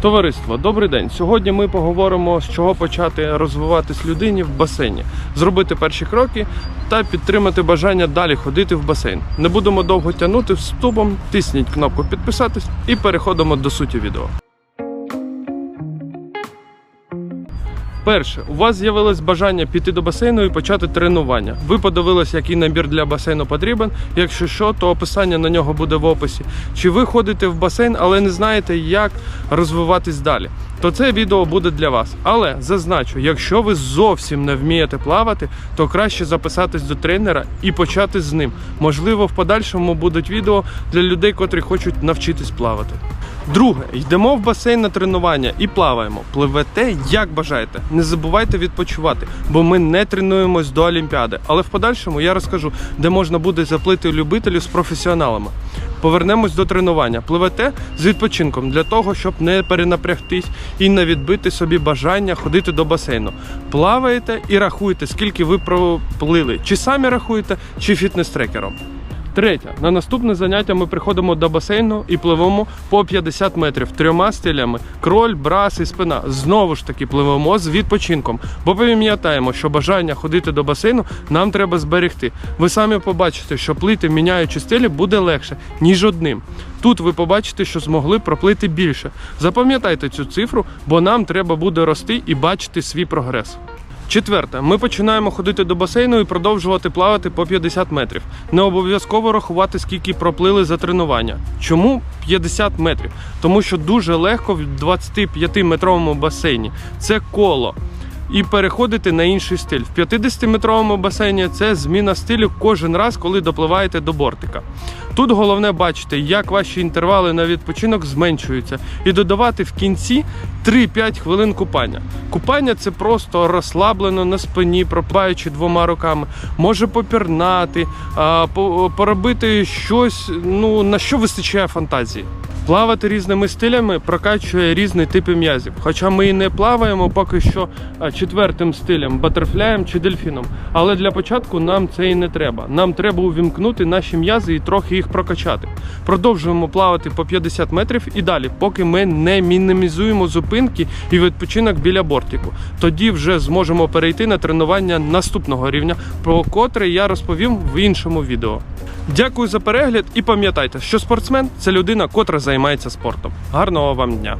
Товариство, добрий день. Сьогодні ми поговоримо, з чого почати розвиватись людині в басейні, зробити перші кроки та підтримати бажання далі ходити в басейн. Не будемо довго тягнути вступом, тисніть кнопку підписатись і переходимо до суті відео. Перше, у вас з'явилось бажання піти до басейну і почати тренування. Ви подивились, який набір для басейну потрібен. Якщо що, то описання на нього буде в описі. Чи ви ходите в басейн, але не знаєте, як розвиватись далі? То це відео буде для вас. Але зазначу, якщо ви зовсім не вмієте плавати, то краще записатись до тренера і почати з ним. Можливо, в подальшому будуть відео для людей, котрі хочуть навчитись плавати. Друге, йдемо в басейн на тренування і плаваємо. Пливете як бажаєте. Не забувайте відпочивати, бо ми не тренуємось до Олімпіади. Але в подальшому я розкажу, де можна буде заплити любителю з професіоналами. Повернемось до тренування. Пливете з відпочинком для того, щоб не перенапрягтись і не відбити собі бажання ходити до басейну. Плаваєте і рахуєте, скільки ви проплили. Чи самі рахуєте, чи фітнес-трекером. Третє. На наступне заняття ми приходимо до басейну і пливемо по 50 метрів трьома стилями: кроль, брас і спина. Знову ж таки пливемо з відпочинком, бо пам'ятаємо, що бажання ходити до басейну нам треба зберегти. Ви самі побачите, що плити, міняючи стилі, буде легше, ніж одним. Тут ви побачите, що змогли проплити більше. Запам'ятайте цю цифру, бо нам треба буде рости і бачити свій прогрес. Четверте, ми починаємо ходити до басейну і продовжувати плавати по 50 метрів. Не обов'язково рахувати, скільки проплили за тренування. Чому 50 метрів? Тому що дуже легко в 25-метровому басейні. Це коло. І переходити на інший стиль. В 50-метровому басейні це зміна стилю кожен раз, коли допливаєте до бортика. Тут головне бачити, як ваші інтервали на відпочинок зменшуються, і додавати в кінці 3-5 хвилин купання. Купання це просто розслаблено на спині, пропаючи двома руками, може попірнати, поробити щось, ну на що вистачає фантазії. Плавати різними стилями прокачує різні типи м'язів. Хоча ми і не плаваємо поки що четвертим стилем, батерфляєм чи дельфіном. Але для початку нам це і не треба. Нам треба увімкнути наші м'язи і трохи їх прокачати. Продовжуємо плавати по 50 метрів і далі, поки ми не мінімізуємо зупинки і відпочинок біля бортику. Тоді вже зможемо перейти на тренування наступного рівня, про котре я розповім в іншому відео. Дякую за перегляд і пам'ятайте, що спортсмен це людина, котра займається спортом. Гарного вам дня!